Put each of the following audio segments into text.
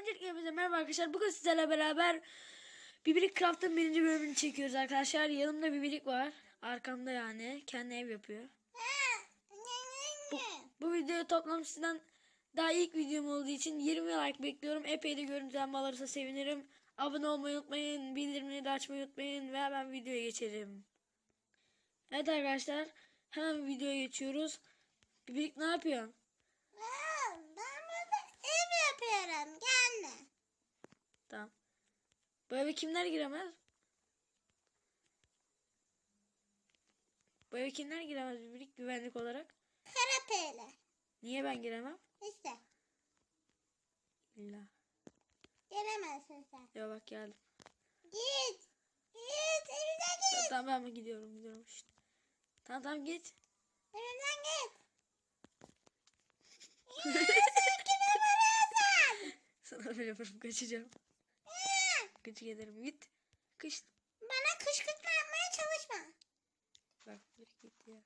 Öncelikle hepinize merhaba arkadaşlar. Bugün sizlerle beraber Bibirik Craft'ın birinci bölümünü çekiyoruz arkadaşlar. Yanımda Bibirik var. Arkamda yani. Kendi ev yapıyor. Bu, bu video toplam sizden daha ilk videom olduğu için 20 like bekliyorum. Epey de görüntülenme alırsa sevinirim. Abone olmayı unutmayın. Bildirimleri de açmayı unutmayın. Ve hemen videoya geçelim. Evet arkadaşlar. Hemen videoya geçiyoruz. Bibirik ne yapıyorsun? Aa, Ben burada ev yapıyorum. Gelme. Tamam. Bu eve kimler giremez? Bu eve kimler giremez birlik güvenlik olarak? Karapeyle. Niye ben giremem? İşte. İlla. Gelemezsin sen. Ya bak geldim. Git. Git. Evine git. Tamam ben mi gidiyorum gidiyorum işte. Tamam tamam git. Evimden git. Sana böyle yaparım kaçacağım. Gıcık ederim git. Kış. Bana kışkırtma yapmaya çalışma. Bak bir gitti ya.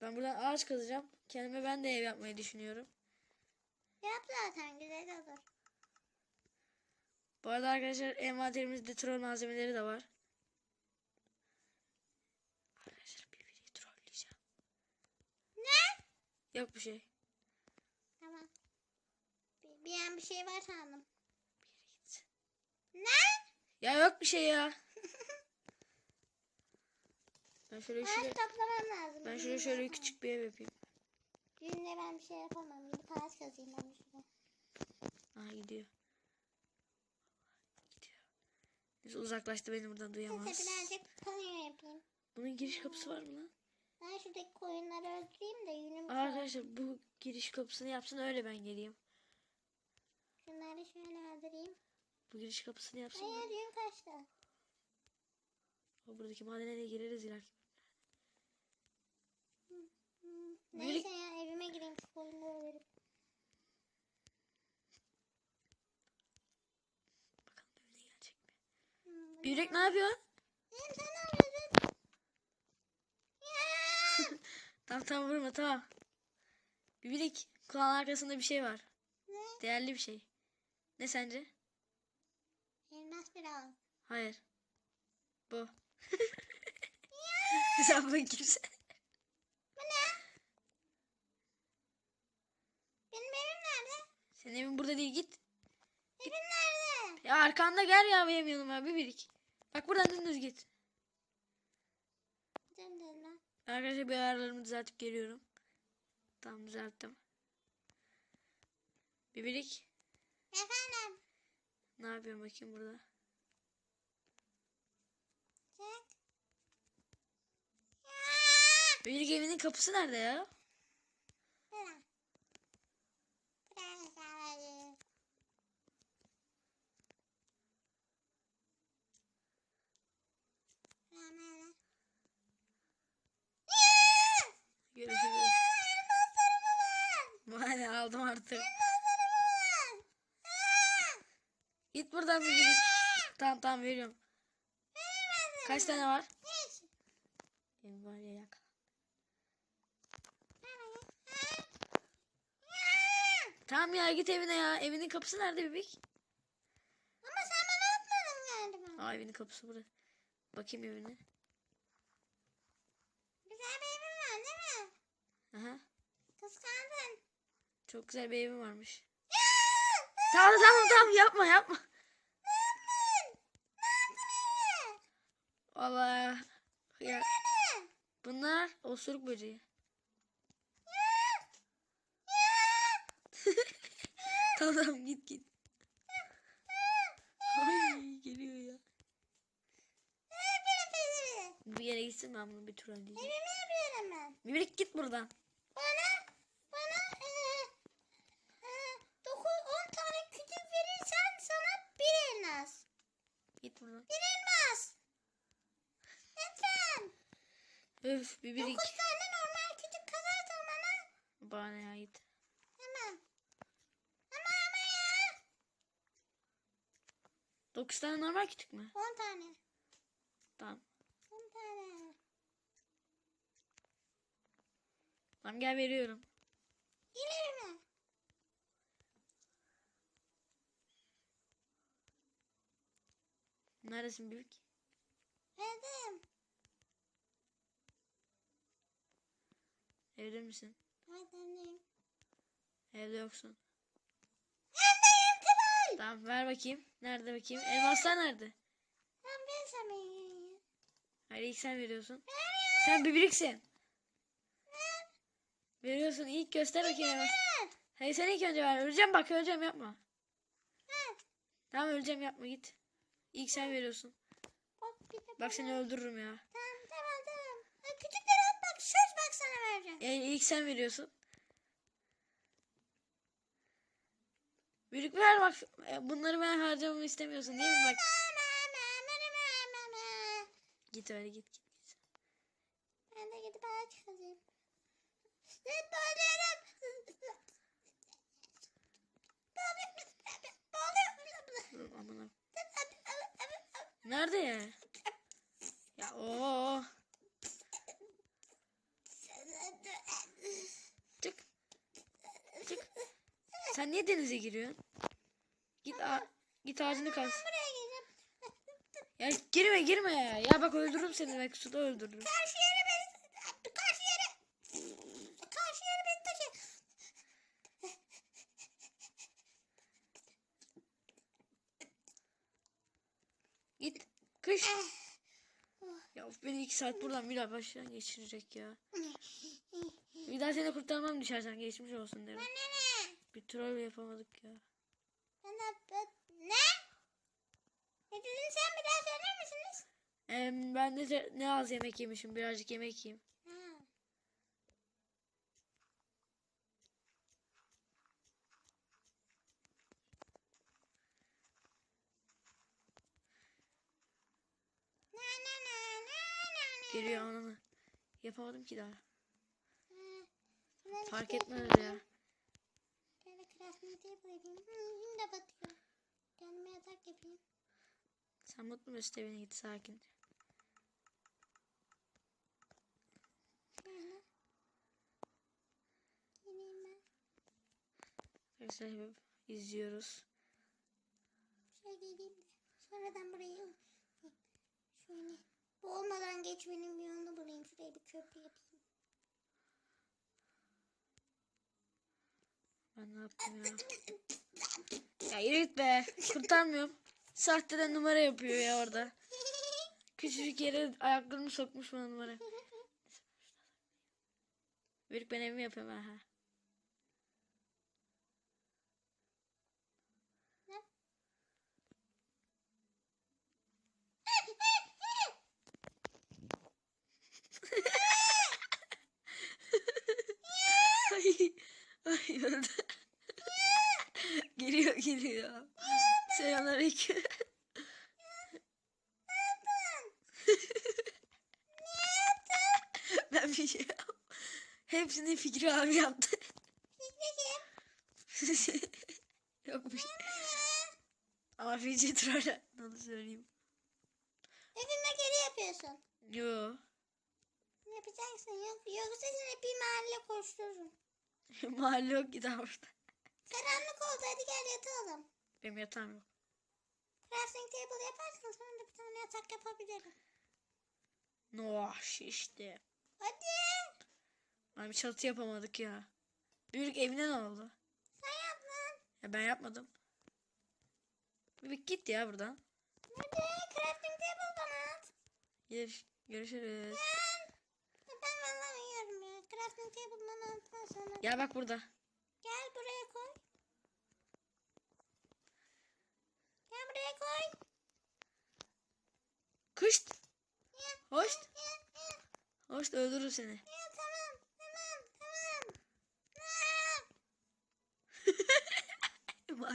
Ben buradan ağaç kazacağım. Kendime ben de ev yapmayı düşünüyorum. Yap zaten güzel olur. Bu arada arkadaşlar envanterimizde troll malzemeleri de var. Arkadaşlar bir videoyu trolleyeceğim. Ne? Yok bir şey. Tamam. Bir, bir an bir şey var sandım. Ne? Ya yok bir şey ya. Ben şöyle Ağaç şöyle toplamam lazım. ben şöyle şöyle yapamam. küçük bir ev yapayım. Düğünde ben bir şey yapamam. Bir ağaç kazayım ben şurada. Aha gidiyor. Gidiyor. Neyse uzaklaştı beni buradan duyamaz. Neyse birazcık panyo yapayım. Bunun giriş kapısı var mı lan? Ben şuradaki koyunları öldüreyim de yünüm Arkadaşlar bu giriş kapısını yapsın öyle ben geleyim. Şunları şöyle öldüreyim. Bu giriş kapısını yapsın. Hayır yün kaçtı. O buradaki madene de gireriz. Hmm, Neyse ya evime gireyim koyunları öldürüp. Bakalım evine gelecek mi? Hmm, Bir yürek ne yapıyor? Sen öldürdün. Ya! Tamam tamam vurma tamam. Bibirik kulağın arkasında bir şey var. ne? Değerli bir şey. Ne sence? Biraz. Hayır. Bu. Sen bunu kimse. Bu ne? Benim evim nerede? Senin evin burada değil git. Evim nerede? Ya arkanda gel ya benim yanıma Bibirik. Bak buradan dümdüz git. Döndün lan. Arkadaşlar bir ayarlarımı düzeltip geliyorum. Tamam düzelttim. Bibirik. Efendim. Ne yapıyorum bakayım burada. Bibirik evinin kapısı nerede ya? Görüşürüz. Aldım artık. Git buradan Bibirik. Tamam tamam veriyorum. Kaç tane var? Benim var ya yakala. Ver bana. Ha? Ya! Tamam ya git evine ya. Evinin kapısı nerede Bibik? Ama sen bana atmadın galiba. Aa evinin kapısı burada. Bakayım evine. Güzel bir evin var değil mi? Aha. Kıskandın. Çok güzel bir evim varmış. Ya! Tamam tamam tamam yapma yapma. Ne yaptın? Ne yaptın. Ya, Ne? bunlar osuruk böceği. Ya! Ya! Tamam git git. Ay geliyor ya. Bir yere gitsin ben bunu bir tur halledeceğim. Evimi yapıyorum ben. Bibik git buradan. Bana, bana eee, eee, dokuz, on tane kütük verirsen sana bir elmas. Git buradan. Bir elmas. Lütfen. Öf Bibik. Dokuz 9 tane normal kütük mü? 10 tane. Tamam. 10 tane. Tamam gel veriyorum. İleri mi? Neresin büyük? Evdeyim. Evde misin? Evdeyim. Evde yoksun. Tamam ver bakayım. Nerede bakayım? Elmaslar nerede? Ben bir samimi. Hayır ilk sen veriyorsun. Sen bibiriksin. Veriyorsun ilk göster bakayım elmas. Hayır sen ilk önce ver. Öleceğim bak öleceğim yapma. Tamam öleceğim yapma git. İlk sen veriyorsun. Bak bir de Bak seni öldürürüm ya. Tamam tamam tamam. Ha, Küçükleri at bak söz bak sana vereceğim. Yani ilk sen veriyorsun. Büyük ver bak. E, Bunları ben harcamamı istemiyorsun değil mi bak. Git öyle git git. git. Ben de gidip ağaç kazayım. Bağlıyorum. Bağlıyorum. Ha. Nerede ya? Ya o. Çık. Çık. Sen niye denize giriyorsun? Git a git ağacını kaz. Ya girme girme ya. Ya bak öldürürüm seni bak suda öldürürüm. Karşı yere beni. Karşı yere. Karşı yere beni taşı. Git. Kış. Ya of beni iki saat buradan bir daha baştan geçirecek ya. Bir daha seni kurtarmam düşersen geçmiş olsun derim. Anne. Bir troll yapamadık ya. Ne? Ne dedin sen bir daha söyler misiniz? Em, ben de ne az yemek yemişim birazcık yemek yiyeyim. Ha. Geliyor ananı. Yapamadım ki daha. Ha, Fark etmez ya. Crafting table yapayım. Gün de batıyor. Kendime yatak yapayım. Sen mutlu musun evine git sakin. Şöyle. Geleyim ben. Arkadaşlar hep izliyoruz. Şöyle geleyim de. Sonradan burayı şöyle boğulmadan geçmenin bir yolunu bulayım. Şuraya bir köprü yapayım. Ben ne yaptım ya? Ya yürü git be. Kurtarmıyorum. Sahteden numara yapıyor ya orada. Küçücük yere ayaklarını sokmuş bana numara. Büyük ben evimi yapıyorum ha. Ne? Ay, ay öldü. geliyor geliyor. Selamünaleyküm. ben bir şey yap- Hepsini Fikri abi yaptı. Yok bir şey. Troll. Onu söyleyeyim. Evime geri yapıyorsun. Yo. Ne yapacaksın? Yok, yoksa seni bir mahalle koştururum. Mahalle yok ki daha burada. Karanlık oldu hadi gel yatalım. Benim yatağım yok. Crafting table yaparsın sonra da bir tane yatak yapabilirim. Noah işte. Hadi. Abi çatı yapamadık ya. Büyük evine ne oldu? Sen yap lan. Ya ben yapmadım. Bir git ya buradan. Hadi crafting table bana at. Gör- görüşürüz. Ben, ben vallahi uyuyorum ya. Crafting table bana atma. Gel bak burada. Gel buraya koy. Gel buraya koy. Kış. Ya, Hoş. ya, ya. Hoş öldürür seni. Ya tamam, tamam, tamam. Ya,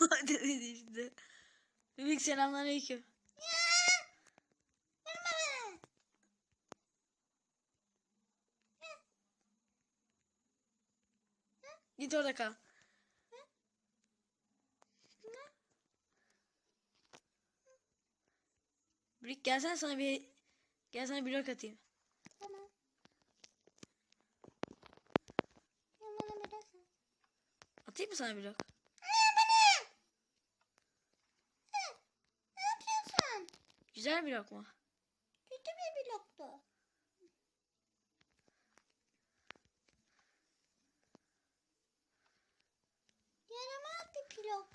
Maden dedi işte. Büyük selamünaleyküm. Git orada kal. Büyük gelsene sana bir gel sana blok atayım. Tamam. Ya bana biraz. Atayım mı sana blok? Güzel bir lokma. Kötü bir bloktu. Yaramaz bir blok.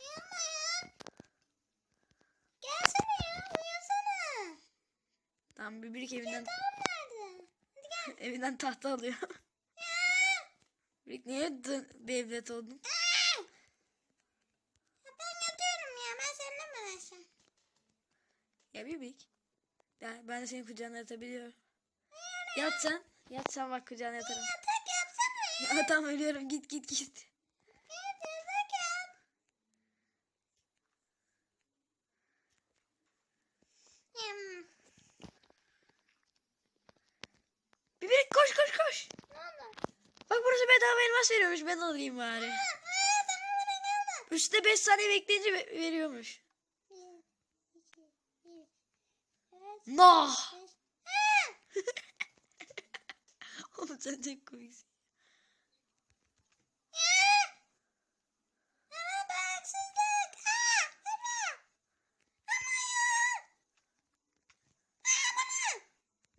Yapma ya. Gelsene ya uyusana. Tamam Bibirik evinden Tamam nerede? Hadi gel. evinden tahta alıyor. Niye Beyblade oldun? Aa! Ben yatıyorum ya. Ben seninle mi uğraşacağım? Ya Bibirik. Ya ben de senin kucağına yatabiliyorum. Yat sen. Yat sen bak kucağına yatarım. Yatak yapsana ya. Ya tamam ölüyorum git git git. elmas veriyormuş ben alayım bari. Üstte 5 saniye bekleyince veriyormuş. No. Oğlum sen çok komiksin.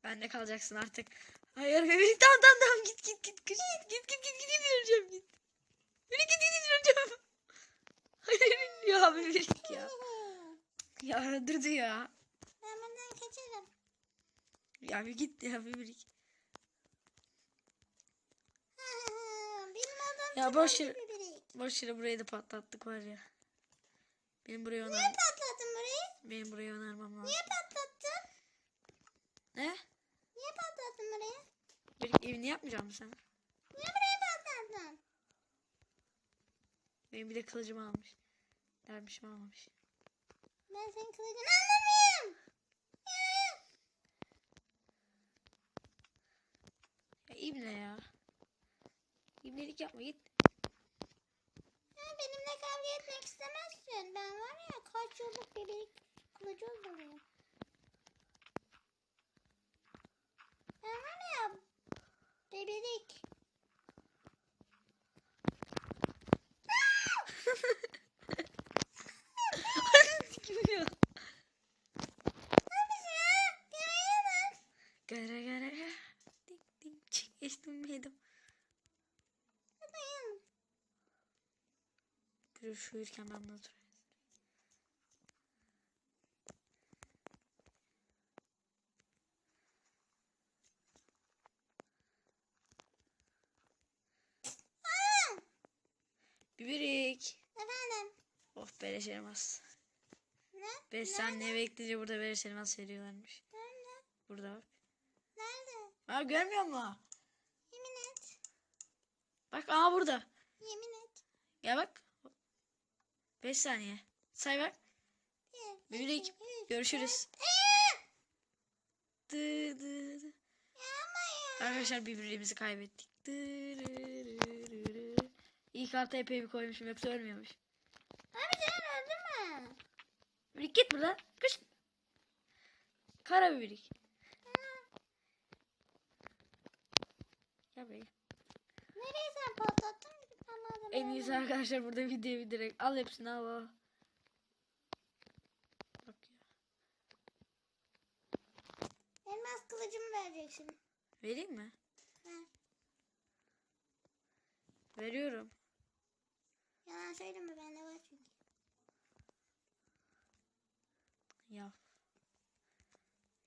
Bende kalacaksın artık. Hayır bebeğim tamam tamam tamam git git git git git git git git git öleceğim git. Beni git git öleceğim. Hayır ya bebeğim ya. Ya öldürdü ya. Ben bundan kaçarım. Ya bir git ya adam Ya boş biri. Boş yere burayı da patlattık var ya. Benim burayı Niye öner patlattın burayı? benim burayı önermem lazım. Niye patlattın? Ne? Niye patlattın burayı? Bir evini yapmayacak mısın sen? Niye burayı patlattın? Benim bir de kılıcımı almış. Dermişim almamış. Ben senin kılıcını anlamıyorum. Ya. İbne ya. İbnelik yapma git. Ya benimle kavga etmek istemezsin. Ben var ya kaç yıllık bebelik kılıcı olurum. Ben var ya Bebelik. Gülüyor. Gara gara gara. Dik dik çık geçtim yedim. Görüşürken ben bunu beleş elmas. Ne? 5 saniye bekleyince burada beleş elmas veriyorlarmış. Nerede? Burada bak. Nerede? Ha görmüyor musun? Yemin et. Bak aha burada. Yemin et. Gel bak. 5 saniye. Say bak. Bir, iki, üç, Görüşürüz. Aa! Dı dı dı. Arkadaşlar birbirimizi kaybettik. Dı dı dı dı dı. İlk harita epey bir koymuşum yoksa ölmüyormuş. Abi sen öldün mü? Birik git buradan. Kış. Kara bibirik. Gel buraya. Nereye sen patlattın? Anladım. En iyisi arkadaşlar burada videoyu direkt al hepsini al al. Bak ya. Elmas kılıcımı vereceksin. Vereyim mi? Ver. Veriyorum. Yalan söyleme bende var Ya.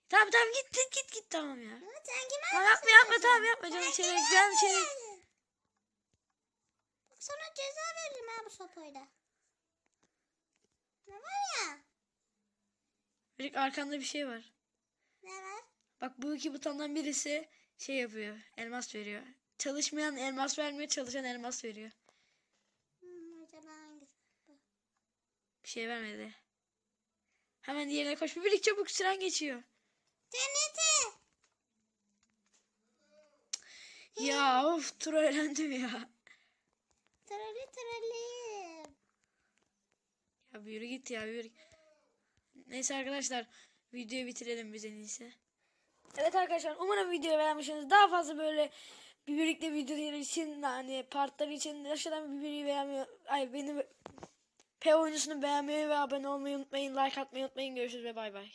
Tamam tamam git git git git tamam ya. Sen kime Tamam, elmas yapma, yapma, tamam, yapma canım, Sen çelik, kime? Bak sana ceza veririm ha bu sopayla. Ne var ya? Birik arkanda bir şey var. Ne var? Bak bu iki butondan birisi şey yapıyor. Elmas veriyor. Çalışmayan elmas vermiyor, çalışan elmas veriyor. Hmm, acaba hangisi? Bir şey vermedi. Hemen diğerine koş. Birik çabuk süren geçiyor. TNT. Ya of trollendim ya. Trolli trolli. Ya bir yürü git ya bir yürü. Neyse arkadaşlar videoyu bitirelim biz en iyisi. Evet arkadaşlar umarım videoyu beğenmişsiniz. Daha fazla böyle bir birlikte videoları için hani partları için aşağıdan bir beğenmeyi ay beni P oyuncusunu beğenmeyi ve abone olmayı unutmayın. Like atmayı unutmayın. Görüşürüz ve bay bay.